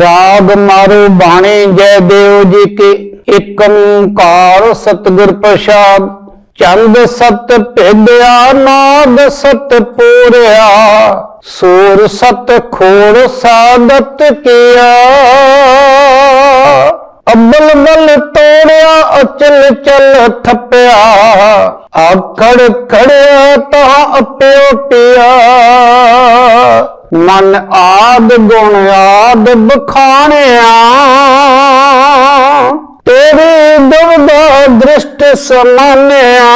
ਰਾਗ ਮਾਰੂ ਬਾਣੀ ਜੈ ਦੇਵ ਜੀ ਕੀ, ਏਕ ਓੰਕਾਰ ਸਤਿਗੁਰ ਪ੍ਰਸਾਦ। ਚੰਦ ਸਤ ਭੇਦਿਆ ਨਾਦ ਸਤ ਪੂਰਿਆ। ਸੂਰ ਸਤ ਖੋੜ ਸਾਦਤ ਕੀਆ। ਅਬਲ ਬਲ ਤੋੜਿਆ, ਅਚਲ ਚਲ ਥੱਪਿਆ ਆਖੜ ਖੜਿਆ ਤਾਂ ਅਪਿਓ ਪਿਆ। ਮਨ ਆਦ ਗੁਣ ਆਦ ਬਖਾਣਿਆ। ਤੇਰੀ ਦੁਬਦਾ ਦ੍ਰਿਸ਼ਟ ਸਮਾਨਿਆ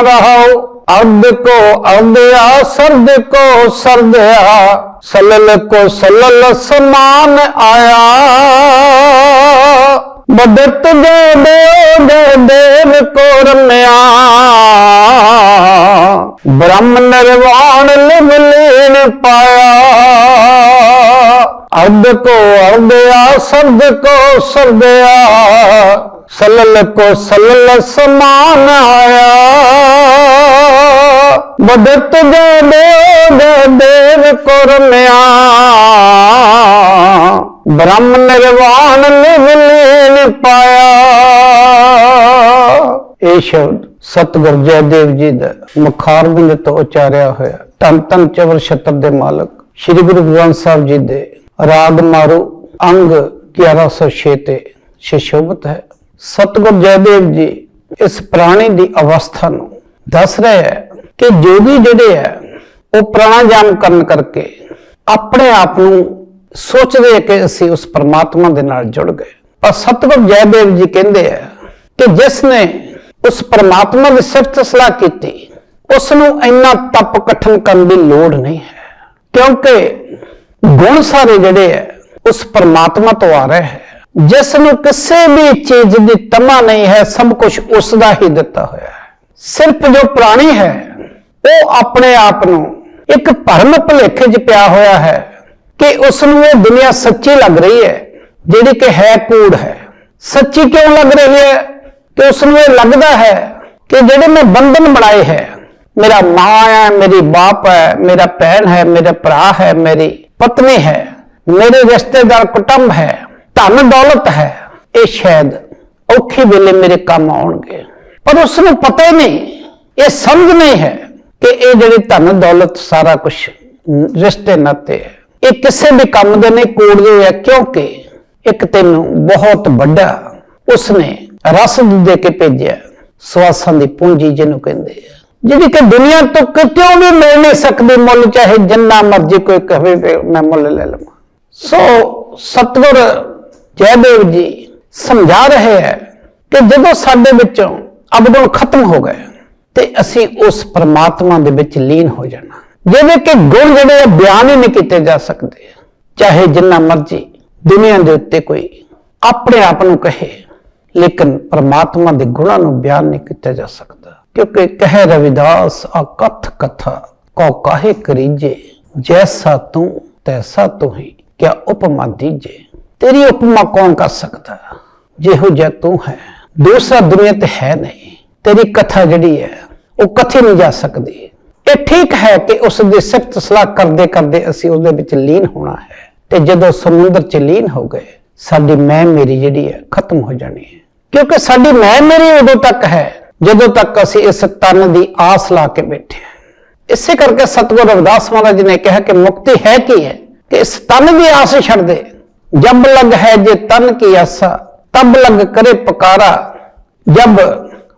ਰਹੋ ਅਰਧ ਕੋ ਅਰਧਿਆ ਸਰਦ ਕੋ ਸਰਦਿਆ। ਸਲਲ ਕੋ ਸਲਲ ਸਮਾਨ ਆਇਆ। ਬਦਤ ਦੇ ਦੇ ਦੇਵ ਕੋ ਰਮਿਆ। ਬ੍ਰਹਮ ਨਿਰਵਾਣ ਲਿਵ ਲੀਨ ਪਾਇਆ। ਅਰਧ ਕੋ ਅਰਧਿਆ ਸਰਦ ਕੋ ਸਰਦਿਆ ਸਲਲ ਕੋ ਸਲਲ ਸਮਾਨ ਆਇਆ। ਬਦਤ ਦੇ ਦੇ ਦੇਵ ਕੋ ਬ੍ਰਹਮ ਨਿਰਵਾਣ ਲਿਵ ਲੀਨ ਪਾਇਆ। ਇਹ ਸ਼ਬਦ ਸਤਿਗੁਰ ਜੈਦੇਵ ਜੀ ਦਾ ਮੁਖਾਰਬਿੰਦ ਤੋਂ ਉਚਾਰਿਆ ਹੋਇਆ। ਧੰਨ ਧੰਨ ਚਵਰ ਛਤਰ ਦੇ ਮਾਲਕ, ਸ੍ਰੀ ਗੁਰੂ ਗ੍ਰੰਥ ਸਾਹਿਬ ਜੀ ਦੇ ਰਾਗ ਮਾਰੂ ਅੰਗ 1106 ਤੇ ਸ਼ਿਸ਼ੋਭਤ ਹੈ। ਸਤਿਗੁਰ ਜੈਦੇਵ ਜੀ ਇਸ ਪ੍ਰਾਣੀ ਦੀ ਅਵਸਥਾ ਨੂੰ ਦੱਸ ਰਹੇ ਹੈ ਕਿ ਜੋਗੀ ਜਿਹੜੇ ਹੈ, ਉਹ ਪ੍ਰਾਣਾਯਾਮ ਕਰਨ ਕਰਕੇ ਆਪਣੇ ਆਪ ਨੂੰ ਸੋਚਦੇ ਕਿ ਅਸੀਂ ਉਸ ਪਰਮਾਤਮਾ ਦੇ ਨਾਲ ਜੁੜ ਗਏ। ਪਰ ਸਤਿਗੁਰ ਜੈਦੇਵ ਜੀ ਕਹਿੰਦੇ ਆ ਕਿ ਜਿਸ ਨੇ ਉਸ ਪਰਮਾਤਮਾ ਦੀ ਸਿਫਤ ਸਲਾਹ ਕੀਤੀ। ਉਸ ਨੂੰ ਇੰਨਾ ਤਪ ਕਠਨ ਕਰਨ ਦੀ ਲੋੜ ਨਹੀਂ ਹੈ। ਕਿਉਂਕਿ ਗੁਣ ਸਾਰੇ ਜਿਹੜੇ ਹੈ, ਉਸ ਪਰਮਾਤਮਾ ਤੋਂ ਆ ਰਹੇ ਹੈ। ਜਿਸ ਨੂੰ ਕਿਸੇ ਵੀ ਚੀਜ਼ ਦੀ ਤਮਾ ਨਹੀਂ ਹੈ, ਸਭ ਕੁਝ ਉਸ ਦਾ ਹੀ ਦਿੱਤਾ ਹੋਇਆ ਹੈ। ਸਿਰਫ ਜੋ ਪ੍ਰਾਣੀ ਹੈ, ਉਹ ਆਪਣੇ ਆਪ ਨੂੰ ਇੱਕ ਭਰਮ ਭੁਲੇਖੇ 'ਚ ਪਿਆ ਹੋਇਆ ਹੈ ਕਿ ਉਸ ਨੂੰ ਇਹ ਦੁਨੀਆ ਸੱਚੀ ਲੱਗ ਰਹੀ ਹੈ, ਜਿਹੜੀ ਕਿ ਹੈ ਕੂੜ ਹੈ। ਸੱਚੀ ਕਿਉਂ ਲੱਗ ਰਹੀ ਹੈ? ਕਿ ਉਸ ਨੂੰ ਇਹ ਲੱਗਦਾ ਹੈ ਕਿ ਜਿਹੜੇ ਮੈਂ ਬੰਧਨ ਬਣਾਏ ਹੈ, ਮੇਰਾ ਮਾਂ ਹੈ, ਮੇਰੀ ਬਾਪ ਹੈ, ਮੇਰਾ ਭੈਣ ਹੈ, ਮੇਰਾ ਭਰਾ ਹੈ, ਮੇਰੀ ਪਤਨੀ ਹੈ, ਮੇਰੇ ਰਿਸ਼ਤੇਦਾਰ ਕੁਟੁੰਬ ਹੈ, ਧਨ ਦੌਲਤ ਹੈ, ਇਹ ਸ਼ਾਇਦ ਔਖੇ ਵੇਲੇ ਮੇਰੇ ਕੰਮ ਆਉਣਗੇ। ਪਰ ਉਸ ਨੂੰ ਪਤਾ ਹੀ ਨਹੀਂ, ਇਹ ਸਮਝ ਨਹੀਂ ਹੈ ਕਿ ਇਹ ਜਿਹੜੀ ਧਨ ਦੌਲਤ ਸਾਰਾ ਕੁਝ ਰਿਸ਼ਤੇ ਨਾਤੇ ਹੈ। ਇਹ ਕਿਸੇ ਵੀ ਕੰਮ ਦੇ ਨਹੀਂ ਕੋੜਦੇ ਹੈ, ਕਿਉਂਕਿ ਇੱਕ ਤੈਨੂੰ ਬਹੁਤ ਵੱਡਾ ਉਸਨੇ ਰਸ ਦੇ ਕੇ ਭੇਜਿਆ। ਸਵਾਸਾਂ ਦੀ ਪੂੰਜੀ ਜਿਹਨੂੰ ਕਹਿੰਦੇ ਆ। ਜਿਹੜੀ ਕਿ ਦੁਨੀਆ ਤੋਂ ਕਿਤੇ ਵੀ ਮਿਲ ਨਹੀਂ ਸਕਦੇ ਮੁੱਲ, ਚਾਹੇ ਜਿੰਨਾ ਮਰਜ਼ੀ ਕੋਈ ਕਹੇ ਮੈਂ ਮੁੱਲ ਲੈ ਲਵਾਂ। ਸੋ ਸਤਿਗੁਰ ਜੈਦੇਵ ਜੀ ਸਮਝਾ ਰਹੇ ਹੈ ਕਿ ਜਦੋਂ ਸਾਡੇ ਵਿੱਚੋਂ ਅਵਗੁਣ ਖਤਮ ਹੋ ਗਏ, ਤੇ ਅਸੀਂ ਉਸ ਪਰਮਾਤਮਾ ਦੇ ਵਿੱਚ ਲੀਨ ਹੋ ਜਾਣਾ। ਜਿਹਦੇ ਕਿ ਗੁਣ ਜਿਹੜੇ ਆ, ਬਿਆਨ ਹੀ ਨਹੀਂ ਕੀਤੇ ਜਾ ਸਕਦੇ। ਚਾਹੇ ਜਿੰਨਾ ਮਰਜ਼ੀ ਦੁਨੀਆ ਦੇ ਉੱਤੇ ਕੋਈ ਆਪਣੇ ਆਪ ਨੂੰ ਕਹੇ ਲੇਕਿਨ ਪਰਮਾਤਮਾ ਦੇ ਗੁਣਾਂ ਨੂੰ ਬਿਆਨ ਨਹੀਂ ਕੀਤਾ ਜਾ ਸਕਦਾ। ਕਿਉਂਕਿ ਕਹਿ ਰਵਿਦਾਸ ਅਕਥ ਕਥਾ ਕੋ ਕਾਹੇ ਕਰੀਜੇ, ਜੈਸਾ ਤੂੰ, ਤੈਸਾ ਤੂੰ ਹੀ, ਕਿਆ ਉਪਮਾ ਦੀਜੇ। ਤੇਰੀ ਉਪਮਾ ਕੌਣ ਕਰ ਸਕਦਾ? ਜਿਹੋ ਜਿਹਾ ਤੂੰ ਹੈ। ਦੂਸਰਾ ਦੁਨੀਆ ਤੇ ਹੈ ਨਹੀਂ। ਤੇਰੀ ਕਥਾ ਜਿਹੜੀ ਹੈ, ਉਹ ਕਥੇ ਨਹੀਂ ਜਾ ਸਕਦੀ। ਇਹ ਠੀਕ ਹੈ ਕਿ ਉਸ ਦੀ ਸਿਫਤ ਸਲਾਹ ਕਰਦੇ ਕਰਦੇ ਅਸੀਂ ਉਹਦੇ ਵਿੱਚ ਲੀਨ ਹੋਣਾ ਹੈ। ਤੇ ਜਦੋਂ ਸਮੁੰਦਰ ਚ ਲੀਨ ਹੋ ਗਏ, ਸਾਡੀ ਮੈਂ ਮੇਰੀ ਜਿਹੜੀ ਹੈ, ਖਤਮ ਹੋ ਜਾਣੀ ਹੈ। ਕਿਉਂਕਿ ਸਾਡੀ ਮੈਂ ਮੇਰੀ ਉਦੋਂ ਤੱਕ ਹੈ, ਜਦੋਂ ਤੱਕ ਅਸੀਂ ਇਸ ਤਨ ਦੀ ਆਸ ਲਾ ਕੇ ਬੈਠੇ ਹਾਂ। ਇਸੇ ਕਰਕੇ ਸਤਿਗੁਰ ਰਵਿਦਾਸ ਮਹਾਰਾਜ ਜੀ ਨੇ ਕਿਹਾ ਕਿ ਮੁਕਤੀ ਹੈ ਕੀ ਹੈ? ਕਿ ਇਸ ਤਨ ਦੀ ਆਸ ਛੱਡ ਦੇ। ਜਬ ਲਗ ਹੈ ਜੇ ਤਨ ਕੀ ਆਸਾ, ਤਬ ਲਗ ਕਰੇ ਪਕਾਰਾ। ਜਬ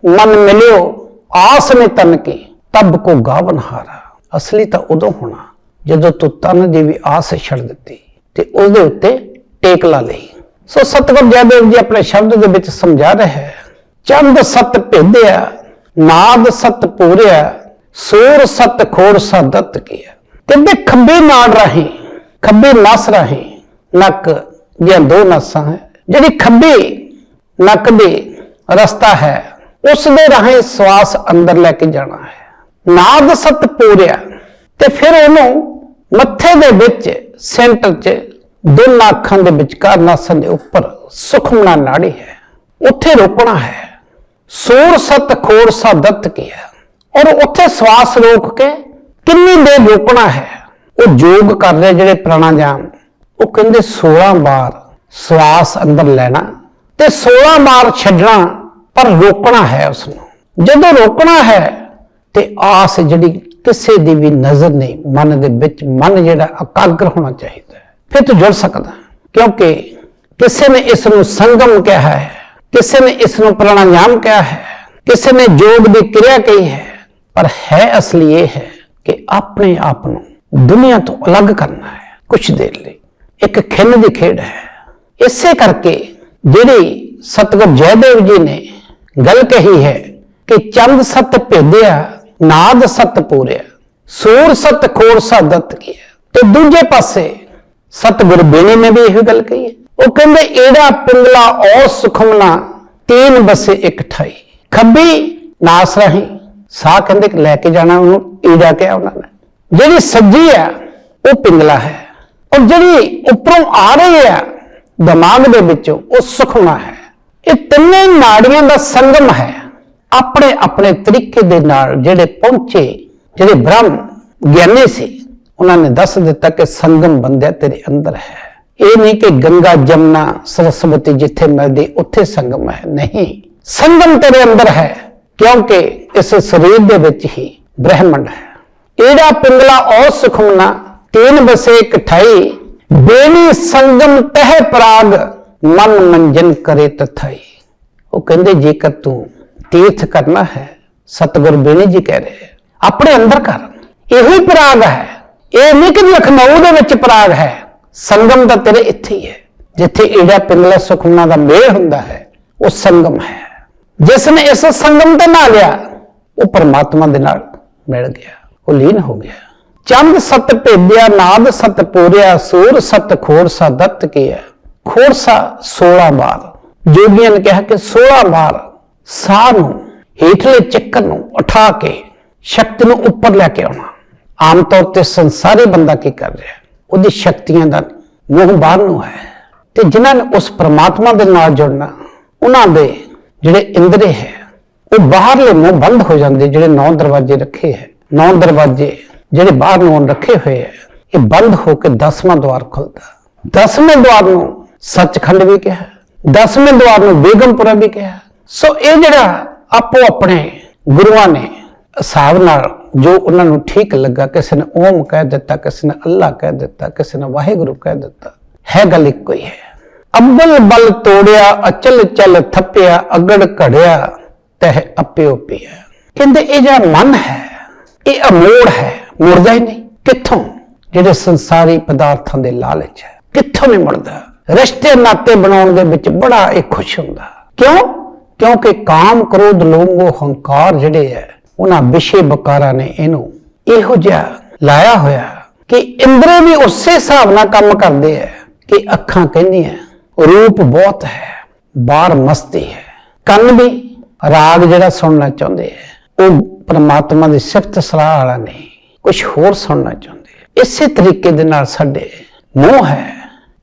ਮਨ ਮਿਲਿਓ, ਆਸ ਨੇ ਤਨ ਕੀ, ਤਬ ਕੋ ਗਾਵਨ ਹਾਰਾ। ਅਸਲੀ ਤਾਂ ਉਦੋਂ ਹੋਣਾ, ਜਦੋਂ ਤੂੰ ਤਨ ਦੀ ਵੀ ਆਸ ਛੱਡ ਦਿੱਤੀ ਤੇ ਉਹਦੇ ਉੱਤੇ ਟੇਕ ਲਾ ਲਈ। ਸੋ ਸਤਿਗੁਰ ਜੈਦੇਵ ਜੀ ਆਪਣੇ ਸ਼ਬਦ ਦੇ ਵਿੱਚ ਸਮਝਾ ਰਿਹਾ ਹੈ। ਚੰਦ ਸਤ ਭੇਦਿਆ, ਨਾਦ ਸਤ ਪੂਰਿਆ, ਸੂਰ ਸਤ ਖੋੜ ਸਦਤ ਕੀਆ। ਕਹਿੰਦੇ ਖੱਬੇ ਨਾੜ ਰਾਹੀਂ ਖੱਬੀ ਨਸ ਰਾਹੀਂ ਨੱਕ ਦੀਆਂ ਦੋ ਨਸਾਂ ਹੈ। ਜਿਹੜੀ ਖੱਬੇ ਨੱਕ ਦੇ ਰਸਤਾ ਹੈ, ਉਸ ਦੇ ਰਾਹੀਂ ਸਵਾਸ ਅੰਦਰ ਲੈ ਕੇ ਜਾਣਾ ਹੈ। ਨਾਦ ਸਤ ਪੂਰਿਆ ਤੇ ਫਿਰ ਉਹਨੂੰ ਮੱਥੇ ਦੇ ਵਿੱਚ ਸੈਂਟਰ 'ਚ ਦੋਨਾਂ ਅੱਖਾਂ ਦੇ ਵਿਚਕਾਰ ਨਾਸਾਂ ਦੇ ਉੱਪਰ ਸੁਖਮਣਾ ਨਾੜੀ ਹੈ। ਉੱਥੇ ਰੋਕਣਾ ਹੈ। ਸੂਰ ਸਤ ਖੋੜ ਸਾਦਤ ਕੀਆ ਔਰ ਉੱਥੇ ਸਵਾਸ ਰੋਕ ਕੇ ਕਿੰਨੀ ਦੇਰ ਰੋਕਣਾ ਹੈ? ਉਹ ਯੋਗ ਕਰ ਰਹੇ ਜਿਹੜੇ ਪ੍ਰਾਣਾਯਾਮ ਉਹ ਕਹਿੰਦੇ 16 ਵਾਰ ਸਵਾਸ ਅੰਦਰ ਲੈਣਾ ਤੇ 16 ਵਾਰ ਛੱਡਣਾ, ਪਰ ਰੋਕਣਾ ਹੈ ਉਸ ਨੂੰ ਜਦੋਂ ਰੋਕਣਾ ਹੈ ਤੇ ਆਸ ਜਿਹੜੀ ਕਿਸੇ ਦੀ ਵੀ ਨਜ਼ਰ ਨਹੀਂ, ਮਨ ਦੇ ਵਿੱਚ ਮਨ ਜਿਹੜਾ ਇਕਾਗਰ ਹੋਣਾ ਚਾਹੀਦਾ। ਫਿਰ ਤੂੰ ਜੁੜ ਸਕਦਾ ਕਿਉਂਕਿ ਕਿਸੇ ਨੇ ਇਸ ਨੂੰ ਸੰਗਮ ਕਿਹਾ ਹੈ, ਕਿਸੇ ਨੇ ਇਸ ਨੂੰ ਪ੍ਰਾਣਾਯਾਮ ਕਿਹਾ ਹੈ, ਕਿਸੇ ਨੇ ਯੋਗ ਦੀ ਕਿਰਿਆ ਕਹੀ ਹੈ, ਪਰ ਹੈ ਅਸਲੀ ਇਹ ਹੈ ਕਿ ਆਪਣੇ ਆਪ ਨੂੰ ਦੁਨੀਆ ਤੋਂ ਅਲੱਗ ਕਰਨਾ ਹੈ ਕੁਝ ਦੇਰ ਲਈ। ਇੱਕ ਖਿੰਨ ਦੀ ਖੇਡ ਹੈ। ਇਸੇ ਕਰਕੇ ਜਿਹੜੀ ਸਤਿਗੁਰ ਜੈਦੇਵ ਜੀ ਨੇ ਗੱਲ ਕਹੀ ਹੈ ਕਿ ਚੰਦ ਸਤ ਭੇਦਿਆ, ਨਾਦ ਸਤ ਪੂਰਿਆ, ਸੂਰ ਸਤ ਖੋਰ ਸਾਦਤ ਕੀਆ। ਤੇ ਦੂਜੇ ਪਾਸੇ ਸਤਿਗੁਰ ਬੇਣੀ ਨੇ ਵੀ ਇਹੋ ਗੱਲ ਕਹੀ ਹੈ। ਉਹ ਕਹਿੰਦੇ, ਇਹਦਾ ਪਿੰਗਲਾ ਔ ਸੁਖਮਨਾ, ਤੀਨ ਬਸੇ ਇੱਕ ਠਾਈ। ਖੱਬੀ, ਨਾਸ ਰਹੀ। ਸਾਹ ਕਹਿੰਦੇ ਲੈ ਕੇ ਜਾਣਾ ਉਹਨੂੰ ਏੜਾ ਕਿਹਾ ਉਹਨਾਂ ਨੇ ਜਿਹੜੀ ਸੱਜੀ ਆ, ਉਹ ਪਿੰਗਲਾ ਹੈ। ਔਰ ਜਿਹੜੀ ਉੱਪਰੋਂ ਆ ਰਹੀ ਹੈ ਦਿਮਾਗ ਦੇ ਵਿੱਚੋਂ, ਉਹ ਸੁਖਮਨਾ ਹੈ। ਇਹ ਤਿੰਨੇ ਨਾੜੀਆਂ ਦਾ ਸੰਗਮ ਹੈ। ਆਪਣੇ ਆਪਣੇ ਤਰੀਕੇ ਦੇ ਨਾਲ ਜਿਹੜੇ ਪਹੁੰਚੇ, ਜਿਹੜੇ ਬ੍ਰਹਮ ਗਿਆਨੀ ਸੀ ਉਹਨਾਂ ਨੇ ਦੱਸ ਦਿੱਤਾ ਕਿ ਸੰਗਮ ਬੰਦਿਆ ਤੇਰੇ ਅੰਦਰ ਹੈ। ਇਹ ਨਹੀਂ ਕਿ ਗੰਗਾ ਜਮਨਾ ਸਰਸਵਤੀ ਜਿੱਥੇ ਮਿਲਦੀ, ਉੱਥੇ ਸੰਗਮ ਹੈ। ਨਹੀਂ, ਸੰਗਮ ਤੇਰੇ ਅੰਦਰ ਹੈ, ਕਿਉਂਕਿ ਇਸ ਸਰੀਰ ਦੇ ਵਿੱਚ ਹੀ ਬ੍ਰਹਿਮੰਡ ਹੈ। ਇਹਦਾ ਪਿੰਗਲਾ ਔ ਸੁਖਮਨਾ, ਤੀਨ ਬਸੇ ਇਕਠਾਈ ਬੇਨੀ ਸੰਗਮ ਤਹਿ ਪ੍ਰਾਗ, ਮਨ ਮੰਜਨ ਕਰੇ ਤਥਾਈ। ਉਹ ਕਹਿੰਦੇ, ਜੇਕਰ ਤੂੰ ਤੀਰਥ ਕਰਨਾ ਹੈ, ਸਤਿਗੁਰ ਬੇਣੀ ਜੀ ਕਹਿ ਰਹੇ, ਆਪਣੇ ਅੰਦਰ ਕਰ। ਇਹੀ ਪ੍ਰਾਗ ਹੈ। ਇਹ ਨਹੀਂ ਕਿ ਲਖਨਊ ਦੇ ਵਿੱਚ ਪ੍ਰਾਗ ਹੈ। ਸੰਗਮ ਦਾ ਤੇਰੇ ਇੱਥੇ ਹੀ ਹੈ। ਜਿੱਥੇ ਏੜਾ ਪਿੰਗਲਾ ਸੁਖਮਨਾ ਦਾ ਮੇਲ ਹੁੰਦਾ ਹੈ, ਉਹ ਸੰਗਮ ਹੈ। ਜਿਸ ਨੇ ਇਸ ਸੰਗਮ ਤੇ ਨਾ ਲਿਆ, ਉਹ ਪਰਮਾਤਮਾ ਦੇ ਨਾਲ ਮਿਲ ਗਿਆ, ਉਹ ਲੀਨ ਹੋ ਗਿਆ। ਚੰਦ ਸਤ ਭੇਦਿਆ, ਨਾਦ ਸਤ ਪੂਰਿਆ, ਸੂਰ ਸਤ ਖੋਰਸਾ ਦੱਤ ਕੀਆ। ਖੋਰ ਸਾ 16 ਵਾਰ। ਜੋਗੀਆਂ ਨੇ ਕਿਹਾ ਕਿ 16 ਵਾਰ ਸਾਹ ਨੂੰ, ਹੇਠਲੇ ਚੱਕਰ ਨੂੰ ਉਠਾ ਕੇ, ਸ਼ਕਤੀ ਨੂੰ ਉੱਪਰ ਲੈ ਕੇ ਆਉਣਾ। ਆਮ ਤੌਰ ਤੇ ਸੰਸਾਰੀ ਬੰਦਾ ਕੀ ਕਰ ਰਿਹਾ? ਉਹਦੀ ਸ਼ਕਤੀਆਂ ਦਾ ਮੋਹ ਬਾਹਰ ਨੂੰ ਹੈ। ਤੇ ਜਿਨ੍ਹਾਂ ਨੇ ਉਸ ਪ੍ਰਮਾਤਮਾ ਦੇ ਨਾਲ ਜੁੜਨਾ, ਉਹਨਾਂ ਦੇ ਜਿਹੜੇ ਇੰਦਰੇ ਹੈ, ਉਹ ਬਾਹਰਲੇ ਮੂੰਹ ਬੰਦ ਹੋ ਜਾਂਦੇ, ਜਿਹੜੇ ਨੌ ਦਰਵਾਜ਼ੇ ਰੱਖੇ ਹੈ। ਨੌ ਦਰਵਾਜ਼ੇ ਜਿਹੜੇ ਬਾਹਰ ਨੂੰ ਰੱਖੇ ਹੋਏ ਹੈ, ਇਹ ਬੰਦ ਹੋ ਕੇ ਦਸਵਾਂ ਦਵਾਰ ਖੁੱਲਦਾ। ਦਸਵੇਂ ਦਵਾਰ ਨੂੰ ਸੱਚਖੰਡ ਵੀ ਕਿਹਾ ਦਸਵੇਂ ਦਵਾਰ ਨੂੰ ਬੇਗਮਪੁਰਾ ਵੀ ਕਿਹਾ ਸੋ ਇਹ ਜਿਹੜਾ ਆਪੋ ਆਪਣੇ ਗੁਰੂਆਂ ਨੇ ਹਿਸਾਬ ਨਾਲ ਜੋ ਉਹਨਾਂ ਨੂੰ ਠੀਕ ਲੱਗਾ, ਕਿਸੇ ਨੇ ਓਮ ਕਹਿ ਦਿੱਤਾ, ਕਿਸੇ ਨੇ ਅੱਲਾ ਕਹਿ ਦਿੱਤਾ, ਕਿਸੇ ਨੇ ਵਾਹਿਗੁਰੂ ਕਹਿ ਦਿੱਤਾ, ਹੈ ਗੱਲ ਇੱਕੋ ਹੀ ਹੈ। ਅੱਬਲ ਬਲ ਤੋੜਿਆ, ਅਚਲ ਚਲ ਥੱਪਿਆ, ਅਗੜ ਘੜਿਆ, ਤਹ ਆਪਿਓ ਪਿਆ। ਕਹਿੰਦੇ ਇਹ ਜਿਹੜਾ ਮਨ ਹੈ, ਇਹ ਅਮੋੜ ਹੈ, ਮੁੜਦਾ ਹੀ ਨਹੀਂ। ਕਿੱਥੋਂ? ਜਿਹੜੇ ਸੰਸਾਰੀ ਪਦਾਰਥਾਂ ਦੇ ਲਾਲਚ ਹੈ। ਕਿੱਥੋਂ ਨਹੀਂ ਮੁੜਦਾ? ਰਿਸ਼ਤੇ ਨਾਤੇ ਬਣਾਉਣ ਦੇ ਵਿੱਚ ਬੜਾ ਇਹ ਖੁਸ਼ ਹੁੰਦਾ। ਕਿਉਂ? ਕਿਉਂਕਿ ਕਾਮ ਕ੍ਰੋਧ, ਲੋਭੋ ਹੰਕਾਰ ਜਿਹੜੇ ਹੈ ਉਹਨਾਂ ਵਿਸ਼ੇ ਬਕਾਰਾਂ ਨੇ ਇਹਨੂੰ ਇਹੋ ਜਿਹਾ ਲਾਇਆ ਹੋਇਆ ਕਿ ਇੰਦਰੇ ਵੀ ਉਸੇ ਹਿਸਾਬ ਨਾਲ ਕੰਮ ਕਰਦੇ ਹੈ ਕਿ ਅੱਖਾਂ ਕਹਿੰਦੀਆਂ ਰੂਪ ਬਹੁਤ ਹੈ, ਬਾਹਰ ਮਸਤੀ ਹੈ। ਕੰਨ ਵੀ ਰਾਗ ਜਿਹੜਾ ਸੁਣਨਾ ਚਾਹੁੰਦੇ ਹੈ ਉਹ ਪਰਮਾਤਮਾ ਦੀ ਸਿਫਤ ਸਲਾਹ ਵਾਲਾ ਨਹੀਂ ਕੁਝ ਹੋਰ ਸੁਣਨਾ ਚਾਹੁੰਦੇ ਇਸੇ ਤਰੀਕੇ ਦੇ ਨਾਲ ਸਾਡੇ ਮੋਹ ਹੈ,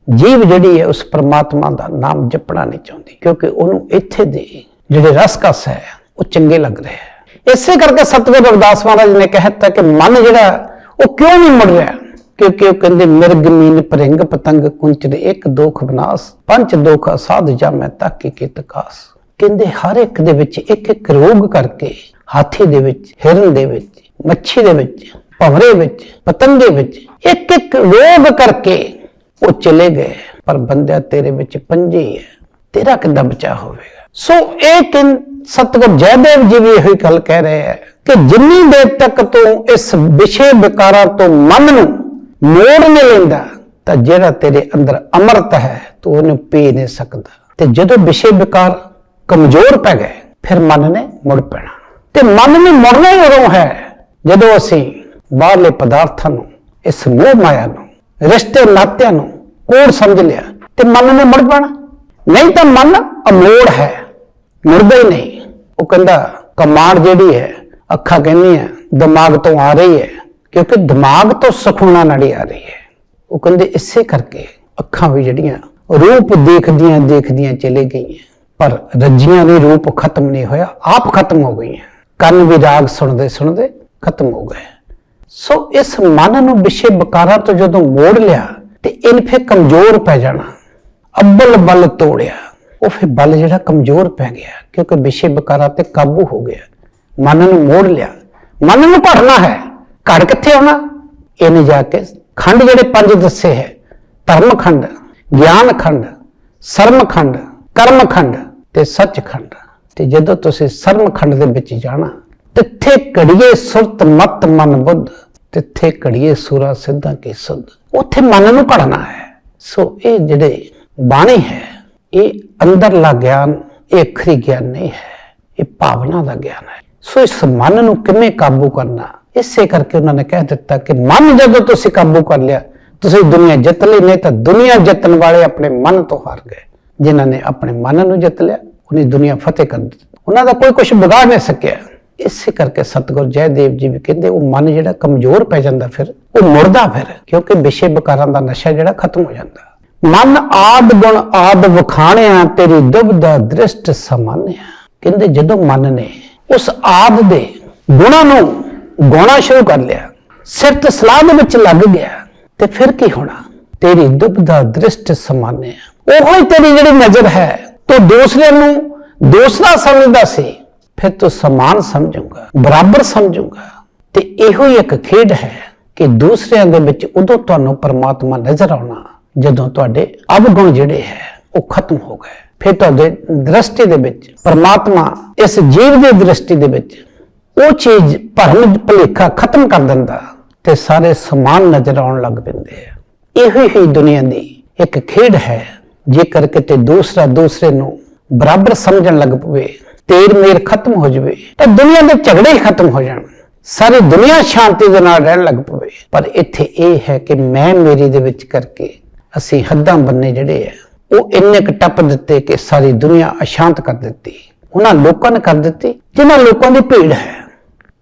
ਜੀਵ ਜਿਹੜੀ ਹੈ ਉਸ ਪਰਮਾਤਮਾ ਦਾ ਨਾਮ ਜਪਣਾ ਨਹੀਂ ਚਾਹੁੰਦੀ, ਕਿਉਂਕਿ ਉਹਨੂੰ ਇੱਥੇ ਦੇ ਜਿਹੜੇ ਰਸਕਸ ਹੈ, ਉਹ ਚੰਗੇ ਲੱਗ ਰਹੇ ਹੈ ਇਸੇ ਕਰਕੇ ਸਤਿਗੁਰ ਰਵਿਦਾਸ ਮਹਾਰਾਜ ਨੇ ਕਹਿਤਾ ਕਿ ਮਨ ਜਿਹੜਾ, ਉਹ ਕਿਉਂ ਨਹੀਂ ਮੁੜ ਰਿਹਾ? ਕਿਉਂਕਿ ਉਹ ਕਹਿੰਦੇ ਮਿਰਗ ਮੀਨ ਪਰਿੰਗ ਪਤੰਗ ਕੁੰਚਰ ਇੱਕ ਦੋਖ ਬਨਾਸ ਪੰਜ ਦੋਖ ਅਸਾਧ ਜਾਮੈ ਤਾਕੀ ਕੀ ਤਕਾਸ ਕਹਿੰਦੇ, ਹਰ ਇੱਕ ਦੇ ਵਿੱਚ ਇੱਕ ਇੱਕ ਰੋਗ ਕਰਕੇ, ਹਾਥੀ ਦੇ ਵਿੱਚ, ਹਿਰਨ ਦੇ ਵਿੱਚ, ਮੱਛੀ ਦੇ ਵਿੱਚ, ਭਵਰੇ ਵਿੱਚ, ਪਤੰਗੇ ਵਿੱਚ ਇੱਕ ਇੱਕ ਰੋਗ ਕਰਕੇ ਉਹ ਚਲੇ ਗਏ। ਪਰ ਬੰਦਿਆ ਤੇਰੇ ਵਿੱਚ ਪੰਜੇ ਹੈ, ਤੇਰਾ ਕਿੱਦਾਂ ਬਚਾ ਹੋਵੇਗਾ? ਸੋ ਇਹ ਕਿ ਸਤਿਗੁਰ ਜੈਦੇਵ ਜੀ ਵੀ ਇਹੀ ਗੱਲ ਕਹਿ ਰਹੇ ਹੈ ਕਿ ਜਿੰਨੀ ਦੇਰ ਤੱਕ ਤੂੰ ਇਸ ਵਿਸ਼ੇ ਵਿਕਾਰਾਂ ਤੋਂ ਮਨ ਨੂੰ ਮੋੜ ਨਹੀਂ ਲੈਂਦਾ, ਤਾਂ ਜਿਹੜਾ ਤੇਰੇ ਅੰਦਰ ਅਮਰਤ ਹੈ, ਤੂੰ ਉਹਨੂੰ ਪੀ ਨਹੀਂ ਸਕਦਾ। ਤੇ ਜਦੋਂ ਵਿਸ਼ੇ ਵਿਕਾਰ ਕਮਜ਼ੋਰ ਪੈ ਗਏ, ਫਿਰ ਮਨ ਨੇ ਮੁੜ ਪੈਣਾ। ਤੇ ਮਨ ਨੇ ਮੁੜਨਾ ਹੀ ਉਦੋਂ ਹੈ, ਜਦੋਂ ਅਸੀਂ ਬਾਹਰਲੇ ਪਦਾਰਥਾਂ ਨੂੰ, ਇਸ ਮੋਹ ਮਾਇਆ ਨੂੰ, ਰਿਸ਼ਤੇ ਨਾਤਿਆਂ ਨੂੰ ਕੋੜ ਸਮਝ ਲਿਆ, ਤੇ ਮਨ ਨੇ ਮੁੜ ਪੈਣਾ। ਨਹੀਂ ਤਾਂ ਮਨ ਅਮੋੜ ਹੈ। ਮੁੜਦਾ ਹੀ ਨਹੀਂ। ਉਹ ਕਹਿੰਦਾ, ਕਮਾਂਡ ਜਿਹੜੀ ਹੈ, ਅੱਖਾਂ ਕਹਿੰਦੀਆਂ ਦਿਮਾਗ ਤੋਂ ਆ ਰਹੀ ਹੈ, ਕਿਉਂਕਿ ਦਿਮਾਗ ਤੋਂ ਸੁਖਣਾ ਨਾੜੀ ਆ ਰਹੀ ਹੈ। ਉਹ ਕਹਿੰਦੇ, ਇਸੇ ਕਰਕੇ ਅੱਖਾਂ ਵੀ ਜਿਹੜੀਆਂ, ਰੂਪ ਦੇਖਦੀਆਂ ਦੇਖਦੀਆਂ ਚਲੇ ਗਈਆਂ, ਪਰ ਰੱਜੀਆਂ ਦੇ ਰੂਪ ਖਤਮ ਨਹੀਂ ਹੋਇਆ, ਆਪ ਖਤਮ ਹੋ ਗਈਆਂ। ਕੰਨ ਵੀ ਰਾਗ ਸੁਣਦੇ ਸੁਣਦੇ ਖਤਮ ਹੋ ਗਏ। ਸੋ ਇਸ ਮਨ ਨੂੰ ਵਿਸ਼ੇ ਬਕਾਰਾਂ ਤੋਂ ਜਦੋਂ ਮੋੜ ਲਿਆ, ਤੇ ਇਹਨੇ ਫਿਰ ਕਮਜ਼ੋਰ ਪੈ ਜਾਣਾ ਅੱਬਲ ਬਲ ਤੋੜਿਆ। ਉਹ ਫਿਰ ਬਲ ਜਿਹੜਾ ਕਮਜ਼ੋਰ ਪੈ ਗਿਆ, ਕਿਉਂਕਿ ਵਿਸ਼ੇ ਵਿਕਾਰਾਂ ਤੇ ਕਾਬੂ ਹੋ ਗਿਆ। ਮਨ ਨੂੰ ਮੋੜ ਲਿਆ। ਮਨ ਨੂੰ ਘੜਨਾ ਹੈ। ਘੜ ਕਿੱਥੇ ਆਉਣਾ? ਇਹਨੇ ਜਾ ਕੇ ਖੰਡ ਜਿਹੜੇ ਪੰਜ ਦੱਸੇ ਹੈ ਧਰਮ ਖੰਡ ਗਿਆਨ ਖੰਡ ਸਰਮ ਖੰਡ ਕਰਮ ਖੰਡ ਤੇ ਸੱਚ ਖੰਡ ਤੇ ਜਦੋਂ ਤੁਸੀਂ ਸਰਮ ਖੰਡ ਦੇ ਵਿੱਚ ਜਾਣਾ, ਤਿੱਥੇ ਘੜੀਏ ਸੁਰਤ ਮਤ ਮਨ ਬੁੱਧ, ਤਿੱਥੇ ਘੜੀਏ ਸੂਰਾ ਸਿੱਧਾ ਕੀ ਸੁਧ ਉੱਥੇ ਮਨ ਨੂੰ ਘੜਨਾ ਹੈ। ਸੋ ਇਹ ਜਿਹੜੇ ਬਾਣੀ ਹੈ ਇਹ ਅੰਦਰਲਾ ਗਿਆਨ, ਇਹ ਅਖਰੀ ਗਿਆਨ ਨਹੀਂ ਹੈ, ਇਹ ਭਾਵਨਾ ਦਾ ਗਿਆਨ ਹੈ। ਸੋ ਇਸ ਮਨ ਨੂੰ ਕਿਵੇਂ ਕਾਬੂ ਕਰਨਾ? ਇਸੇ ਕਰਕੇ ਉਹਨਾਂ ਨੇ ਕਹਿ ਦਿੱਤਾ ਕਿ ਮਨ ਜਦੋਂ ਤੁਸੀਂ ਕਾਬੂ ਕਰ ਲਿਆ, ਤੁਸੀਂ ਦੁਨੀਆ ਜਿੱਤ ਲਈ ਨਹੀਂ ਤਾਂ ਦੁਨੀਆ ਜਿੱਤਣ ਵਾਲੇ ਆਪਣੇ ਮਨ ਤੋਂ ਹਾਰ ਗਏ। ਜਿਨ੍ਹਾਂ ਨੇ ਆਪਣੇ ਮਨ ਨੂੰ ਜਿੱਤ ਲਿਆ, ਉਹਨੇ ਦੁਨੀਆ ਫਤਿਹ ਕਰ ਦਿੱਤੀ। ਉਹਨਾਂ ਦਾ ਕੋਈ ਕੁਝ ਵਿਗਾੜ ਨਹੀਂ ਸਕਿਆ। ਇਸੇ ਕਰਕੇ ਸਤਿਗੁਰ ਜੈਦੇਵ ਜੀ ਵੀ ਕਹਿੰਦੇ, ਉਹ ਮਨ ਜਿਹੜਾ ਕਮਜ਼ੋਰ ਪੈ ਜਾਂਦਾ ਫਿਰ, ਉਹ ਮੁਰਦਾ ਫਿਰ, ਕਿਉਂਕਿ ਵਿਸ਼ੇ ਵਿਕਾਰਾਂ ਦਾ ਨਸ਼ਾ ਜਿਹੜਾ ਖਤਮ ਹੋ ਜਾਂਦਾ। ਮਨ ਆਦ ਗੁਣ ਆਦ ਵਖਾਣਿਆ, ਤੇਰੀ ਦੁਬਦਾ ਦ੍ਰਿਸ਼ਟ ਸਮਾਨਿਆ। ਕਹਿੰਦੇ ਜਦੋਂ ਮਨ ਨੇ ਉਸ ਆਦ ਦੇ ਗੁਣਾਂ ਨੂੰ ਗਾਉਣਾ ਸ਼ੁਰੂ ਕਰ ਲਿਆ, ਸਿਰ ਤੇ ਸਲਾਹ ਦੇ ਵਿੱਚ ਲੱਗ ਗਿਆ, ਤੇ ਫਿਰ ਕੀ ਹੋਣਾ? ਤੇਰੀ ਦੁਬਦਾ ਦ੍ਰਿਸ਼ਟ ਸਮਾਨਿਆ। ਉਹੋ ਹੀ ਤੇਰੀ ਜਿਹੜੀ ਨਜ਼ਰ ਹੈ, ਤੂੰ ਦੂਸਰਿਆਂ ਨੂੰ ਦੂਸਰਾ ਸਮਝਦਾ ਸੀ, ਫਿਰ ਤੂੰ ਸਮਾਨ ਸਮਝੂਗਾ, ਬਰਾਬਰ ਸਮਝੂਗਾ। ਤੇ ਇਹੋ ਹੀ ਇੱਕ ਖੇਡ ਹੈ ਕਿ ਦੂਸਰਿਆਂ ਦੇ ਵਿੱਚ ਉਦੋਂ ਤੁਹਾਨੂੰ ਪਰਮਾਤਮਾ ਨਜ਼ਰ ਆਉਣਾ ਜਦੋਂ ਤੁਹਾਡੇ ਅਵਗੁਣ ਜਿਹੜੇ ਹੈ, ਉਹ ਖਤਮ ਹੋ ਗਏ। ਫਿਰ ਤੁਹਾਡੇ ਦ੍ਰਿਸ਼ਟੀ ਦੇ ਵਿੱਚ ਪਰਮਾਤਮਾ ਇਸ ਜੀਵ ਦੀ ਦ੍ਰਿਸ਼ਟੀ ਦੇ ਵਿੱਚ ਉਹ ਚੀਜ਼ ਭਰਮ ਭੁਲੇਖਾ ਖਤਮ ਕਰ ਦਿੰਦਾ ਤੇ ਸਾਰੇ ਸਮਾਨ ਨਜ਼ਰ ਆਉਣ ਲੱਗ ਪੈਂਦੇ ਆ। ਇਹੋ ਹੀ ਦੁਨੀਆ ਦੀ ਇੱਕ ਖੇਡ ਹੈ। ਜੇਕਰ ਕਿਤੇ ਦੂਸਰਾ ਦੂਸਰੇ ਨੂੰ ਬਰਾਬਰ ਸਮਝਣ ਲੱਗ ਪਵੇ, ਤੇਰ ਮੇਰ ਖਤਮ ਹੋ ਜਵੇ, ਤਾਂ ਦੁਨੀਆ ਦੇ ਝਗੜੇ ਹੀ ਖਤਮ ਹੋ ਜਾਣ। ਸਾਰੀ ਦੁਨੀਆ ਸ਼ਾਂਤੀ ਦੇ ਨਾਲ ਰਹਿਣ ਲੱਗ ਪਵੇ। ਪਰ ਇੱਥੇ ਇਹ ਹੈ ਕਿ ਮੈਂ ਮੇਰੀ ਦੇ ਵਿੱਚ ਕਰਕੇ ਅਸੀਂ ਹੱਦਾਂ ਬੰਨੇ ਜਿਹੜੇ ਆ, ਉਹ ਇੰਨੇ ਕੁ ਟੱਪ ਦਿੱਤੇ ਕਿ ਸਾਰੀ ਦੁਨੀਆ ਅਸ਼ਾਂਤ ਕਰ ਦਿੱਤੀ। ਉਹਨਾਂ ਲੋਕਾਂ ਨੇ ਕਰ ਦਿੱਤੀ। ਜਿਨ੍ਹਾਂ ਲੋਕਾਂ ਦੀ ਭੀੜ ਹੈ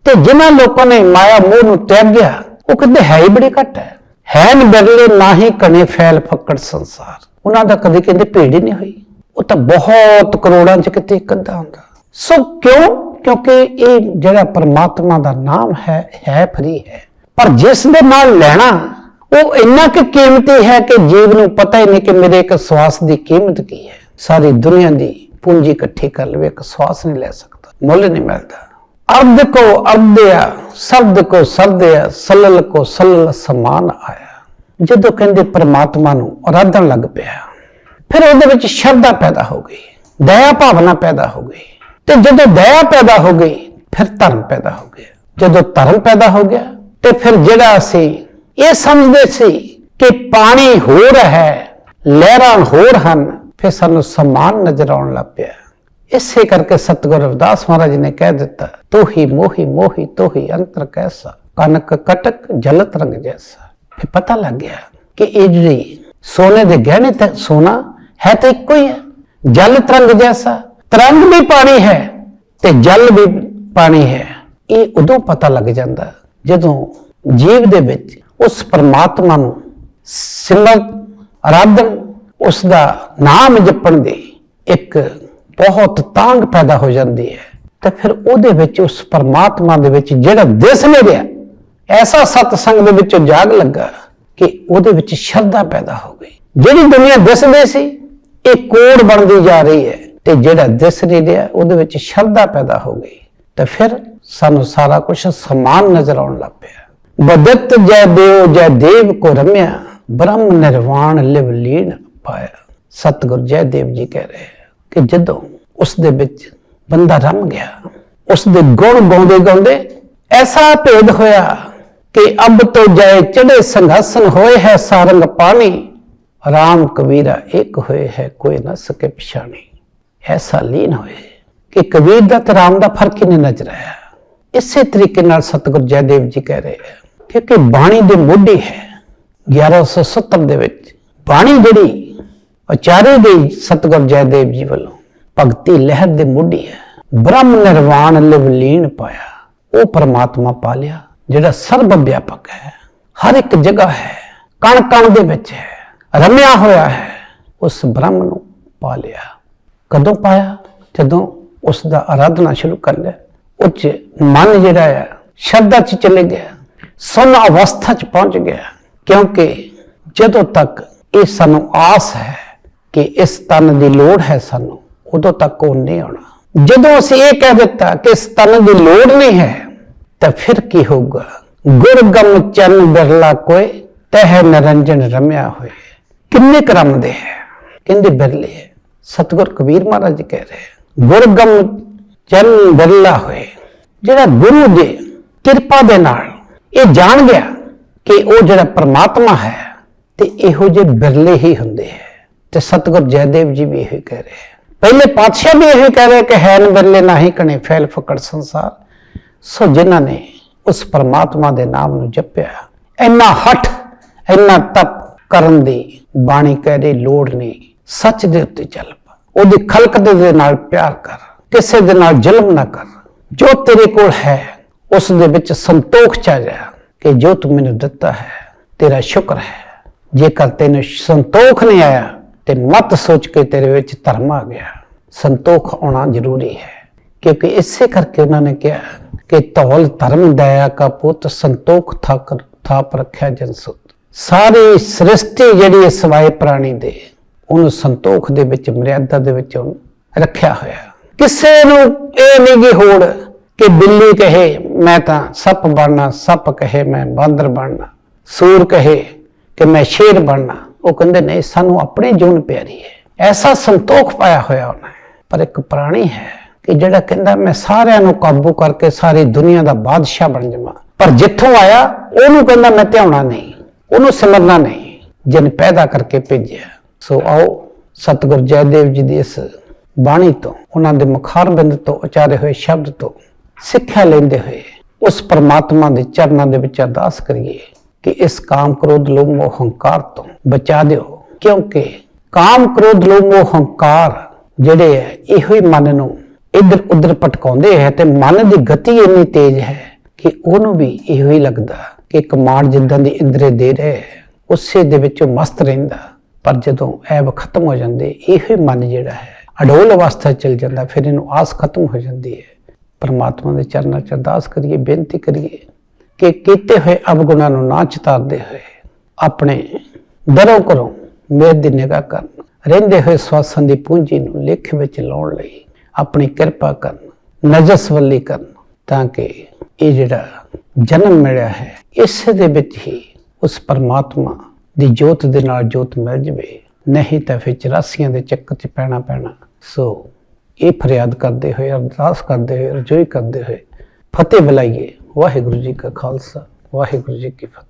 ਤੇ ਜਿਨ੍ਹਾਂ ਲੋਕਾਂ ਨੇ ਮਾਇਆ ਮੋਹ ਨੂੰ ਤਿਆਗਿਆ ਉਹ ਕਹਿੰਦੇ ਹੈ ਹੀ ਬੜੇ ਘੱਟ ਹੈ। ਹੈ ਨ ਬਦਲੇ ਨਾ ਹੀ ਕਣੇ ਫੈਲ ਫੱਕੜ ਸੰਸਾਰ। ਉਹਨਾਂ ਦਾ ਕਦੇ ਕਹਿੰਦੇ ਭੀੜ ਹੀ ਨਹੀਂ ਹੋਈ। ਉਹ ਤਾਂ ਬਹੁਤ ਕਰੋੜਾਂ ਚ ਕਿਤੇ ਇੱਕ ਅੱਧਾ ਹੁੰਦਾ। ਸੋ ਕਿਉਂ? ਕਿਉਂਕਿ ਇਹ ਜਿਹੜਾ ਪਰਮਾਤਮਾ ਦਾ ਨਾਮ ਹੈ ਹੈ ਫਰੀ ਹੈ। ਪਰ ਜਿਸ ਦੇ ਨਾਲ ਲੈਣਾ ਉਹ ਇੰਨਾ ਕਿ ਕੀਮਤੀ ਹੈ ਕਿ ਜੀਵ ਨੂੰ ਪਤਾ ਹੀ ਨਹੀਂ ਕਿ ਮੇਰੇ ਇੱਕ ਸਵਾਸ ਦੀ ਕੀਮਤ ਕੀ ਹੈ। ਸਾਰੀ ਦੁਨੀਆ ਦੀ ਪੂੰਜੀ ਇਕੱਠੀ ਕਰ ਲਵੇ, ਇੱਕ ਸਵਾਸ ਨਹੀਂ ਲੈ ਸਕਦਾ। ਮੁੱਲ ਨਹੀਂ ਮਿਲਦਾ। ਅਰਧ ਕੋ ਅਰਧਿਆ ਸ਼ਬਦ ਕੋ ਸਰਦਿਆ ਸਲਲ ਕੋ ਸਲਲ ਸਮਾਨ ਆਇਆ। ਜਦੋਂ ਕਹਿੰਦੇ ਪਰਮਾਤਮਾ ਨੂੰ ਆਰਾਧਣ ਲੱਗ ਪਿਆ, ਫਿਰ ਉਹਦੇ ਵਿੱਚ ਸ਼ਰਧਾ ਪੈਦਾ ਹੋ ਗਈ, ਦਇਆ ਭਾਵਨਾ ਪੈਦਾ ਹੋ ਗਈ। ਤੇ ਜਦੋਂ ਦਇਆ ਪੈਦਾ ਹੋ ਗਈ, ਫਿਰ ਧਰਮ ਪੈਦਾ ਹੋ ਗਿਆ। ਜਦੋਂ ਧਰਮ ਪੈਦਾ ਹੋ ਗਿਆ, ਤੇ ਫਿਰ ਜਿਹੜਾ ਅਸੀਂ ਇਹ ਸਮਝਦੇ ਸੀ ਕਿ ਪਾਣੀ ਹੋਰ ਹੈ, ਲਹਿਰਾਂ ਹੋਰ ਹਨ, ਫਿਰ ਸਾਨੂੰ ਸਮਾਨ ਨਜ਼ਰ ਆਉਣ ਲੱਗ ਪਿਆ। ਇਸੇ ਕਰਕੇ ਸਤਿਗੁਰ ਰਵਿਦਾਸ ਮਹਾਰਾਜ ਨੇ ਕਹਿ ਦਿੱਤਾ ਤੂੰ ਮੋਹੀ ਮੋਹੀ ਤੂੰ ਅੰਤਰ ਕੈਸਾ ਕਨਕ ਕਟਕ ਜਲਤ ਰੰਗ ਜੈਸਾ। ਫਿਰ ਪਤਾ ਲੱਗ ਗਿਆ ਕਿ ਇਹ ਜਿਹੜੀ ਸੋਨੇ ਦੇ ਗਹਿਣੇ ਤੇ ਸੋਨਾ ਹੈ ਤਾਂ ਇੱਕੋ ਹੀ ਹੈ। ਜਲ ਤਰੰਗ ਜੈਸਾ, ਤਰੰਗ ਵੀ ਪਾਣੀ ਹੈ ਤੇ ਜਲ ਵੀ ਪਾਣੀ ਹੈ। ਇਹ ਉਦੋਂ ਪਤਾ ਲੱਗ ਜਾਂਦਾ ਜਦੋਂ ਜੀਵ ਦੇ ਵਿੱਚ ਉਸ ਪਰਮਾਤਮਾ ਨੂੰ ਸਿਮਰਨ ਆਰਾਧਨ, ਉਸ ਦਾ ਨਾਮ ਜਪਣ ਦੀ ਇੱਕ ਬਹੁਤ ਤਾਂਗ ਪੈਦਾ ਹੋ ਜਾਂਦੀ ਹੈ। ਤਾਂ ਫਿਰ ਉਹਦੇ ਵਿੱਚ, ਉਸ ਪਰਮਾਤਮਾ ਦੇ ਵਿੱਚ ਜਿਹੜਾ ਦਿਸ ਨਹੀਂ ਰਿਹਾ ਐਸਾ ਸਤ ਸੰਗ ਦੇ ਵਿੱਚੋਂ ਜਾਗ ਲੱਗਾ ਕਿ ਉਹਦੇ ਵਿੱਚ ਸ਼ਰਧਾ ਪੈਦਾ ਹੋ ਗਈ। ਜਿਹੜੀ ਦੁਨੀਆ ਦਿਸਦੀ ਸੀ, ਇਹ ਕੋੜ ਬਣਦੀ ਜਾ ਰਹੀ ਹੈ ਤੇ ਜਿਹੜਾ ਦਿਸ ਨਹੀਂ ਰਿਹਾ, ਉਹਦੇ ਵਿੱਚ ਸ਼ਰਧਾ ਪੈਦਾ ਹੋ ਗਈ। ਤਾਂ ਫਿਰ ਸਾਨੂੰ ਸਾਰਾ ਕੁਝ ਸਮਾਨ ਨਜ਼ਰ ਆਉਣ ਲੱਗ ਪਿਆ। ਬਦਤ ਜੈ ਦੇਵ ਜੈ ਦੇਵ ਕੋ ਰਮਿਆ, ਬ੍ਰਹਮ ਨਿਰਵਾਣ ਲਿਵ ਲੀਨ ਪਾਇਆ। ਸਤਿਗੁਰ ਜੈ ਦੇਵ ਜੀ ਕਹਿ ਰਹੇ ਕਿ ਜਦੋਂ ਉਸ ਦੇ ਵਿੱਚ ਬੰਦਾ ਰਮ ਗਿਆ, ਉਸ ਦੇ ਗੁਣ ਗਾਉਂਦੇ ਗਾਉਂਦੇ ਐਸਾ ਭੇਦ ਹੋਇਆ ਕਿ ਅਬ ਤੋਂ ਜਾਏ ਚੜੇ ਸੰਘਾਸਨ ਹੋਏ ਹੈ ਸਾਰੰਗ ਪਾਣੀ, ਰਾਮ ਕਬੀਰਾ ਇੱਕ ਹੋਏ ਹੈ ਕੋਈ ਨਾ ਸਕੇ ਪਛਾਣੀ। ਐਸਾ ਲੀਨ ਹੋਏ ਕਿ ਕਬੀਰ ਦਾ ਤੇ ਰਾਮ ਦਾ ਫ਼ਰਕ ਹੀ ਨਹੀਂ ਨਜ਼ਰ ਆਇਆ। ਇਸੇ ਤਰੀਕੇ ਨਾਲ ਸਤਿਗੁਰ ਜੈਦੇਵ ਜੀ ਕਹਿ ਰਹੇ ਹੈ ਕਿਉਂਕਿ ਬਾਣੀ ਦੇ ਮੋਢੀ ਹੈ। 1170 ਦੇ ਵਿੱਚ ਬਾਣੀ ਜਿਹੜੀ ਉਚਾਰੀ ਗਈ ਸਤਿਗੁਰ ਜੈਦੇਵ ਜੀ ਵੱਲੋਂ ਭਗਤੀ ਲਹਿਰ ਦੇ ਮੋਢੀ ਹੈ। ਬ੍ਰਹਮ ਨਿਰਵਾਣ ਲਿਵ ਲੀਨ ਪਾਇਆ। ਉਹ ਪਰਮਾਤਮਾ ਪਾ ਲਿਆ ਜਿਹੜਾ ਸਰਬ ਵਿਆਪਕ ਹੈ। ਹਰ ਇੱਕ ਜਗ੍ਹਾ ਹੈ ਕਣ ਕਣ ਦੇ ਵਿੱਚ ਹੈ, ਰਮਿਆ ਹੋਇਆ ਹੈ, ਉਸ ਬ੍ਰਹਮ ਨੂੰ ਪਾ ਲਿਆ ਕਦੋਂ ਪਾਇਆ? ਜਦੋਂ ਉਸ ਦਾ ਆਰਾਧਨਾ ਸ਼ੁਰੂ ਕਰ ਲਿਆ। ਉੱਚ ਮਨ ਜਿਹੜਾ ਹੈ, ਸ਼ਰਧਾ ਚ ਚਲੇ ਗਿਆ। ਸੁਨ ਅਵਸਥਾ ਚ ਪਹੁੰਚ ਗਿਆ। ਕਿਉਂਕਿ ਜਦੋਂ ਤੱਕ ਇਹ ਸਾਨੂੰ ਆਸ ਹੈ ਕਿ ਇਸ ਤਨ ਦੀ ਲੋੜ ਹੈ ਸਾਨੂੰ, ਉਦੋਂ ਤੱਕ ਉਹ ਨਹੀਂ ਆਉਣਾ। ਜਦੋਂ ਅਸੀਂ ਇਹ ਕਹਿ ਦਿੱਤਾ ਕਿ ਇਸ ਤਨ ਦੀ ਲੋੜ ਨਹੀਂ ਹੈ, ਤਾਂ ਫਿਰ ਕੀ ਹੋਊਗਾ? ਗੁਰਗਮ ਚੰਨ ਬਿਰਲਾ ਕੋਏ ਤਹਿ ਨਰੰਜਨ ਰਮਿਆ ਹੋਏ ਕਿੰਨੇ ਕਰਮ ਦੇ ਹੈ? ਕਹਿੰਦੇ ਬਿਰਲੇ ਹੈ ਸਤਿਗੁਰ ਕਬੀਰ ਮਹਾਰਾਜ ਜੀ ਕਹਿ ਰਹੇ ਗੁਰਗਮ ਚੰਨ ਬਿਰਲਾ ਹੋਏ ਜਿਹੜਾ ਗੁਰੂ ਦੇ ਕਿਰਪਾ ਦੇ ਨਾਲ ਇਹ ਜਾਣ ਗਿਆ ਕਿ ਉਹ ਜਿਹੜਾ ਪਰਮਾਤਮਾ ਹੈ ਤੇ ਇਹੋ ਜਿਹੇ ਬਿਰਲੇ ਹੀ ਹੁੰਦੇ ਹੈ ਤੇ ਸਤਿਗੁਰ ਜੈਦੇਵ ਜੀ ਵੀ ਇਹੀ ਕਹਿ ਰਹੇ ਹੈ। ਪਹਿਲੇ ਪਾਤਸ਼ਾਹ ਵੀ ਇਹੀ ਕਹਿ ਰਹੇ ਕਿ ਹੈਨ ਬਿਰਲੇ ਨਹੀਂ ਕਣੇ, ਫੈਲ ਫਕੜ ਸੰਸਾਰ। ਸੋ ਜਿਨ੍ਹਾਂ ਨੇ ਉਸ ਪਰਮਾਤਮਾ ਦੇ ਨਾਮ ਨੂੰ ਜਪਿਆ, ਇੰਨਾ ਹਠ, ਇੰਨਾ ਤਪ ਕਰਨ ਦੀ ਬਾਣੀ ਕਹਿ ਰਹੀ, ਲੋੜ ਨਹੀਂ। ਸੱਚ ਦੇ ਉੱਤੇ ਚੱਲ ਪਾ। ਉਹਦੀ ਖਲਕਤ ਦੇ ਨਾਲ ਪਿਆਰ ਕਰ। ਕਿਸੇ ਦੇ ਨਾਲ ਜ਼ੁਲਮ ਨਾ ਕਰ। ਜੋ ਤੇਰੇ ਕੋਲ ਹੈ ਉਸ ਦੇ ਵਿੱਚ ਸੰਤੋਖ ਚ ਆ ਜਾ ਕਿ ਜੋ ਤੂੰ ਮੈਨੂੰ ਦਿੱਤਾ ਹੈ, ਤੇਰਾ ਸ਼ੁਕਰ ਹੈ। ਜੇਕਰ ਤੈਨੂੰ ਸੰਤੋਖ ਨਹੀਂ ਆਇਆ, ਤੇ ਮਤ ਸੋਚ ਕੇ ਤੇਰੇ ਵਿੱਚ ਧਰਮ ਆ ਗਿਆ। ਸੰਤੋਖ ਆਉਣਾ ਜ਼ਰੂਰੀ ਹੈ, ਕਿਉਂਕਿ ਇਸੇ ਕਰਕੇ ਉਹਨਾਂ ਨੇ ਕਿਹਾ ਕਿ ਧੌਲ ਧਰਮ ਦਇਆ ਕਾ ਪੁੱਤ ਸੰਤੋਖ ਥਾਕ, ਥਾਪ ਰੱਖਿਆ ਜਨ ਸੁਤ ਸਾਰੀ ਸ੍ਰਿਸ਼ਟੀ ਜਿਹੜੀ ਹੈ ਸਵਾਏ ਪ੍ਰਾਣੀ ਦੇ, ਉਹਨੂੰ ਸੰਤੋਖ ਦੇ ਵਿੱਚ, ਮਰਿਆਦਾ ਦੇ ਵਿੱਚ ਰੱਖਿਆ ਹੋਇਆ। ਕਿਸੇ ਨੂੰ ਇਹ ਨਹੀਂ ਗੀ ਹੋੜ ਕਿ ਬਿੱਲੀ ਕਹੇ, ਮੈਂ ਤਾਂ ਸੱਪ ਬਣਨਾ, ਸੱਪ ਕਹੇ, ਮੈਂ ਬਾਂਦਰ ਬਣਨਾ। ਸੂਰ ਕਹੇ ਕਿ ਮੈਂ ਸ਼ੇਰ ਬਣਨਾ। ਉਹ ਕਹਿੰਦੇ, ਨਹੀਂ, ਸਾਨੂੰ ਆਪਣੀ ਜੂਨ ਪਿਆਰੀ ਹੈ। ਐਸਾ ਸੰਤੋਖ ਪਾਇਆ ਹੋਇਆ ਉਹਨੇ। ਪਰ ਇੱਕ ਪ੍ਰਾਣੀ ਹੈ ਕਿ ਜਿਹੜਾ ਕਹਿੰਦਾ, ਮੈਂ ਸਾਰਿਆਂ ਨੂੰ ਕਾਬੂ ਕਰਕੇ ਸਾਰੀ ਦੁਨੀਆ ਦਾ ਬਾਦਸ਼ਾਹ ਬਣ ਜਾਵਾਂ। ਪਰ ਜਿੱਥੋਂ ਆਇਆ, ਉਹਨੂੰ ਕਹਿੰਦਾ, ਮੈਂ ਧਿਆਉਣਾ ਨਹੀਂ। ਉਹਨੂੰ ਸਿਮਰਨਾ ਨਹੀਂ। ਜਿਨ ਪੈਦਾ ਕਰਕੇ ਭੇਜਿਆ। ਸੋ ਆਓ, ਸਤਿਗੁਰ ਜੈਦੇਵ ਜੀ ਦੀ ਇਸ ਬਾਣੀ ਤੋਂ, ਉਹਨਾਂ ਦੇ ਮੁਖਾਰ ਬਿੰਦ ਤੋਂ, ਉਚਾਰੇ ਹੋਏ ਸ਼ਬਦ ਤੋਂ ਸਿੱਖਿਆ ਲੈਂਦੇ ਹੋਏ ਉਸ ਪਰਮਾਤਮਾ ਦੇ ਚਰਨਾਂ ਦੇ ਵਿੱਚ ਅਰਦਾਸ ਕਰੀਏ ਕਿ ਇਸ ਕਾਮ ਕ੍ਰੋਧ ਲੋਭ ਮੋਹ ਹੰਕਾਰ ਤੋਂ ਬਚਾ ਦਿਓ। ਕਿਉਂਕਿ ਕਾਮ ਕ੍ਰੋਧ ਲੋਭ ਮੋਹ ਹੰਕਾਰ ਜਿਹੜੇ ਹੈ ਇਹੋ ਹੀ ਮਨ ਨੂੰ ਇੱਧਰ ਉੱਧਰ ਭਟਕਾਉਂਦੇ ਹੈ ਤੇ ਮਨ ਦੀ ਗਤੀ ਇੰਨੀ ਤੇਜ਼ ਹੈ ਕਿ ਉਹਨੂੰ ਵੀ ਇਹੋ ਹੀ ਲੱਗਦਾ ਕਿ ਕਮਾਂਡ ਜਿੱਦਾਂ ਦੀ ਇੰਦਰੇ ਦੇ ਰਹੇ ਹੈ, ਉਸੇ ਦੇ ਵਿੱਚ ਮਸਤ ਰਹਿੰਦਾ। ਪਰ ਜਦੋਂ ਐਬ ਖਤਮ ਹੋ ਜਾਂਦੇ ਇਹੋ ਹੀ ਮਨ ਜਿਹੜਾ ਹੈ ਅਡੋਲ ਅਵਸਥਾ 'ਚ ਚਲ ਜਾਂਦਾ ਫਿਰ ਇਹਨੂੰ ਆਸ ਖਤਮ ਹੋ ਜਾਂਦੀ ਹੈ। ਪਰਮਾਤਮਾ ਦੇ ਚਰਨਾਂ 'ਚ ਅਰਦਾਸ ਕਰੀਏ, ਬੇਨਤੀ ਕਰੀਏ ਕਿ ਕੀਤੇ ਹੋਏ ਅਵਗੁਣਾਂ ਨੂੰ ਨਾ ਚਿਤਾਰਦੇ ਹੋਏ ਆਪਣੇ ਦਰੋਂ ਕਰੋ ਮੇਰ ਦੀ ਨਿਗਾਹ ਕਰਨ, ਰਹਿੰਦੇ ਹੋਏ ਸਵਾਸਾਂ ਦੀ ਪੂੰਜੀ ਨੂੰ ਲੇਖ ਵਿੱਚ ਲਾਉਣ ਲਈ ਆਪਣੀ ਕਿਰਪਾ ਕਰਨ, ਨਜਸਵੱਲੀ ਕਰਨ ਤਾਂ ਕਿ ਇਹ ਜਿਹੜਾ ਜਨਮ ਮਿਲਿਆ ਹੈ, ਇਸੇ ਦੇ ਵਿੱਚ ਹੀ ਉਸ ਪਰਮਾਤਮਾ ਦੀ ਜੋਤ ਦੇ ਨਾਲ ਜੋਤ ਮਿਲ ਜਵੇ, ਨਹੀਂ ਤਾਂ ਫਿਰ 84 ਦੇ ਚੱਕਰ 'ਚ ਪੈਣਾ ਪੈਣਾ। ਸੋ ਇਹ ਫਰਿਆਦ ਕਰਦੇ ਹੋਏ, ਅਰਦਾਸ ਕਰਦੇ ਹੋਏ, ਰਜੋਈ ਕਰਦੇ ਹੋਏ, ਫਤਿਹ ਬੁਲਾਈਏ। ਵਾਹਿਗੁਰੂ ਜੀ ਕਾ ਖਾਲਸਾ, ਵਾਹਿਗੁਰੂ ਜੀ ਕੀ ਫਤਿਹ।